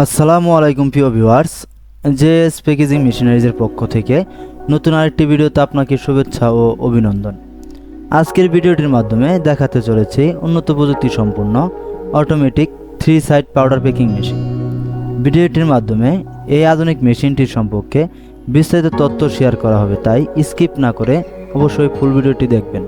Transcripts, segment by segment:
আসসালামু আলাইকুম প্রিয় ভিউয়ার্স, জেএস প্যাকেজিং মেশিনারিজের পক্ষ থেকে নতুন আরেকটি ভিডিওতে আপনাকে শুভেচ্ছা ও অভিনন্দন। আজকের ভিডিওটির মাধ্যমে দেখাতে চলেছি উন্নত প্রযুক্তি সম্পন্ন automatic three side powder packing machine ভিডিওটির মাধ্যমে এই আধুনিক মেশিনটির সম্পর্কে বিস্তারিত তথ্য শেয়ার করা হবে, তাই স্কিপ না করে অবশ্যই ফুল ভিডিওটি দেখবেন।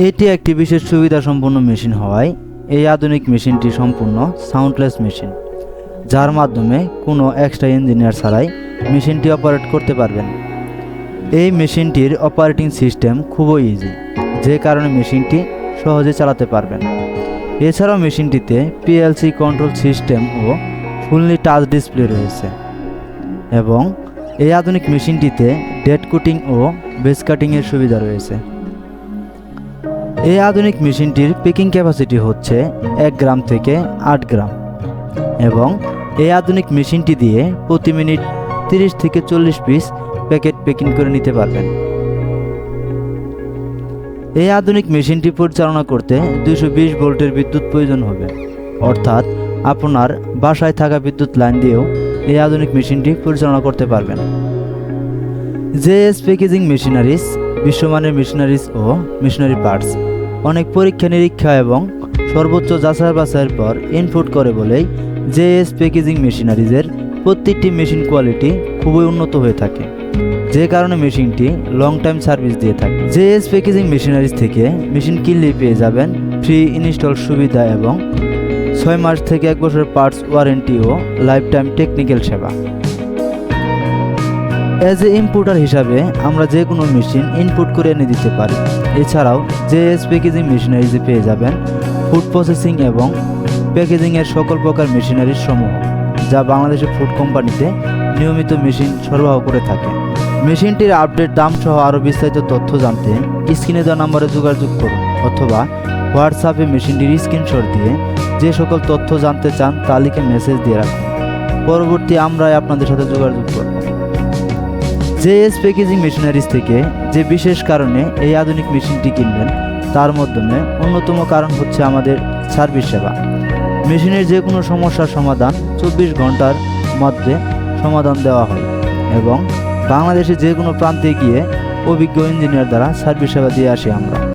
এটি একটি বিশেষ সুবিধা সম্পন্ন মেশিন হওয়ায় এই আধুনিক মেশিনটি সম্পূর্ণ সাউন্ডলেস মেশিন, যার মাধ্যমে কোনো এক্সট্রা ইঞ্জিনিয়ার ছাড়াই মেশিনটি অপারেট করতে পারবেন। এই মেশিনটির অপারেটিং সিস্টেম খুবই ইজি যে কারণে মেশিনটি সহজে চালাতে পারবেন। এছাড়াও মেশিনটিতে পিএলসি কন্ট্রোল সিস্টেম ও ফুললি টাচ ডিসপ্লে রয়েছে এবং এই আধুনিক মেশিনটিতে ডেট কুটিং ও বেস কাটিংয়ের সুবিধা রয়েছে। এই আধুনিক মেশিনটির পিকিং ক্যাপাসিটি হচ্ছে এক গ্রাম থেকে আট গ্রাম এবং এই আধুনিক মেশিনটি দিয়ে প্রতি মিনিট তিরিশ থেকে চল্লিশ পিস প্যাকেট প্যাকিং করে নিতে পারবেন। এই আধুনিক মেশিনটি পরিচালনা করতে দুশো বিশ ভোল্টের বিদ্যুৎ প্রয়োজন হবে। অর্থাৎ আপনার বাসায় থাকা বিদ্যুৎ লাইন দিয়েও এই আধুনিক মেশিনটি পরিচালনা করতে পারবেন। জেএস প্যাকেজিং মেশিনারিজ, বিশ্বমানের মেশিনারিজ ও মেশিনারি পার্টস অনেক পরীক্ষা নিরীক্ষা এবং সর্বোচ্চ যাচাই বাছাইয়ের পর ইনপুট করে বলেই জেএস প্যাকেজিং মেশিনারিজের প্রত্যেকটি মেশিন কোয়ালিটি খুবই উন্নত হয়ে থাকে। যে কারণে মেশিনটি লং টাইম সার্ভিস দিয়ে থাকে। জেএস প্যাকেজিং মেশিনারিজ থেকে মেশিন কিনলে পেয়ে যাবেন ফ্রি ইনস্টল সুবিধা এবং ছয় মাস থেকে এক বছরের পার্টস ওয়ারেন্টি ও লাইফ টাইম টেকনিক্যাল সেবা। অ্যাজ এ ইনপুটার হিসাবে, আমরা যে কোনো মেশিন ইনপুট করে এনে দিতে পারি। এছাড়াও জেএস প্যাকেজিং মেশিনারিজে পেয়ে যাবেন ফুড প্রসেসিং এবং প্যাকেজিংয়ের সকল প্রকার মেশিনারির সমূহ, যা বাংলাদেশের ফুড কোম্পানিতে নিয়মিত মেশিন সরবরাহ করে থাকে। মেশিনটির আপডেট দাম সহ আরও বিস্তারিত তথ্য জানতে স্ক্রিনে দেওয়া নম্বরে যোগাযোগ করুন, অথবা হোয়াটসঅ্যাপে মেশিনটির স্ক্রিনশট দিয়ে যে সকল তথ্য জানতে চান, তা লিখে মেসেজ দিয়ে রাখুন। পরবর্তী আমরাই আপনাদের সাথে যোগাযোগ করব। জেএস প্যাকেজিং মেশিনারিজ থেকে যে বিশেষ কারণে এই আধুনিক মেশিনটি কিনবেন, তার মাধ্যমে অন্যতম কারণ হচ্ছে আমাদের সার্ভিস সেবা। মেশিনের যে কোনো সমস্যার সমাধান চব্বিশ ঘণ্টার মধ্যে সমাধান দেওয়া হয় এবং বাংলাদেশে যে কোনো প্রান্তে গিয়ে অভিজ্ঞ ইঞ্জিনিয়ার দ্বারা সার্ভিস সেবা দিয়ে আসি আমরা।